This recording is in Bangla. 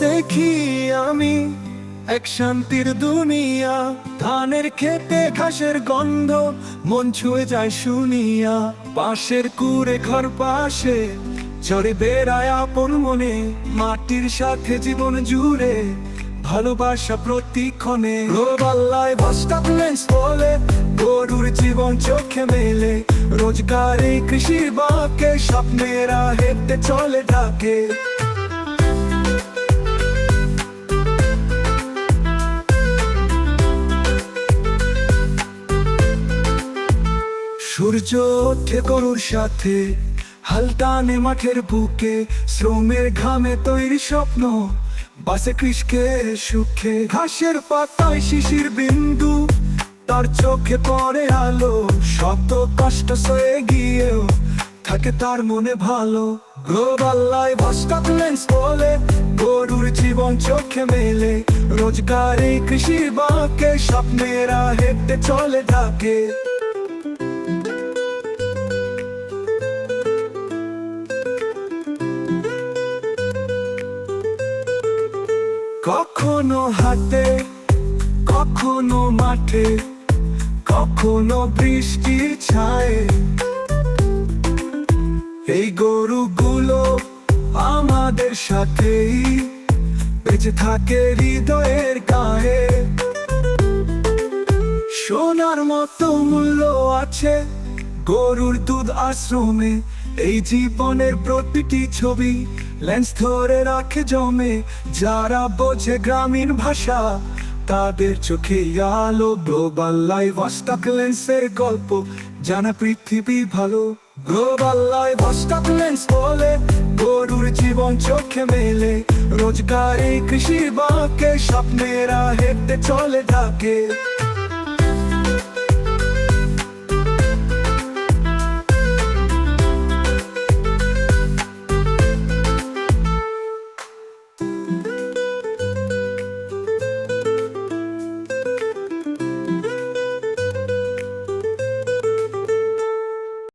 দেখি আমি এক শান্তির দুনিয়া। ধানের খেতে ঘাসের গন্ধ, মন ছুঁয়ে যায় শুনিয়া। পাশের কুড়ে ঘর পাশে চড়ে বেড়ায় আপন মনে। মাটির সাথে জীবন জুড়ে ভালোবাসা প্রতিক্ষণে। রোবাল্লায় বাস্তাপ লেন্স বলে, গরুর জীবন চোখে মেলে। রোজগারে কৃষির বাঁকে স্বপ্নেরা হেঁটে চলে ডাকে। সূর্য ওঠে গরুর সাথে হালতানে মাঠের বুকে, শ্রমের ঘামে তৈরি স্বপ্ন, বাসে কৃষকে সুখে, ঘাসের পাতায় শিশির বিন্দু, তার চোখে পড়ে আলো, শব্দ কষ্ট সয়ে গিয়েও থাকে তার মনে ভালো। গ্লোবাল্লায় বাস্টাপ লেন্স বলে, গরুর জীবন চোখে মেলে, রোজগারে কৃষি বাঁকে, স্বপ্নেরা হেঁটে চলে ডাকে কখনো হাতে কখনো মাঠে, কখনো বৃষ্টির ছায়। এই গরুগুলো আমাদের সাথেই বেঁচে থাকে হৃদয়ের গায়ে সোনার মতো মূল্য আছে গরুর দুধ আশ্রমে এই জীবনের প্রতিটি ছবি লেন্স ধরে রাখে জমে। যারা বোঝে গ্রামীণ ভাষা, তাদের চোখে আলো, গ্লোবাল লাইভ অস্টাক লেন্সের গল্প। জানা পৃথিবী ভালো, গ্লোবাল লাইভ অস্টাক লেন্স বলে। গরুর জীবন চোখে মেলে, রোজগারে কৃষি বাঁকে, স্বপ্নেরা হেঁটে চলে থাকে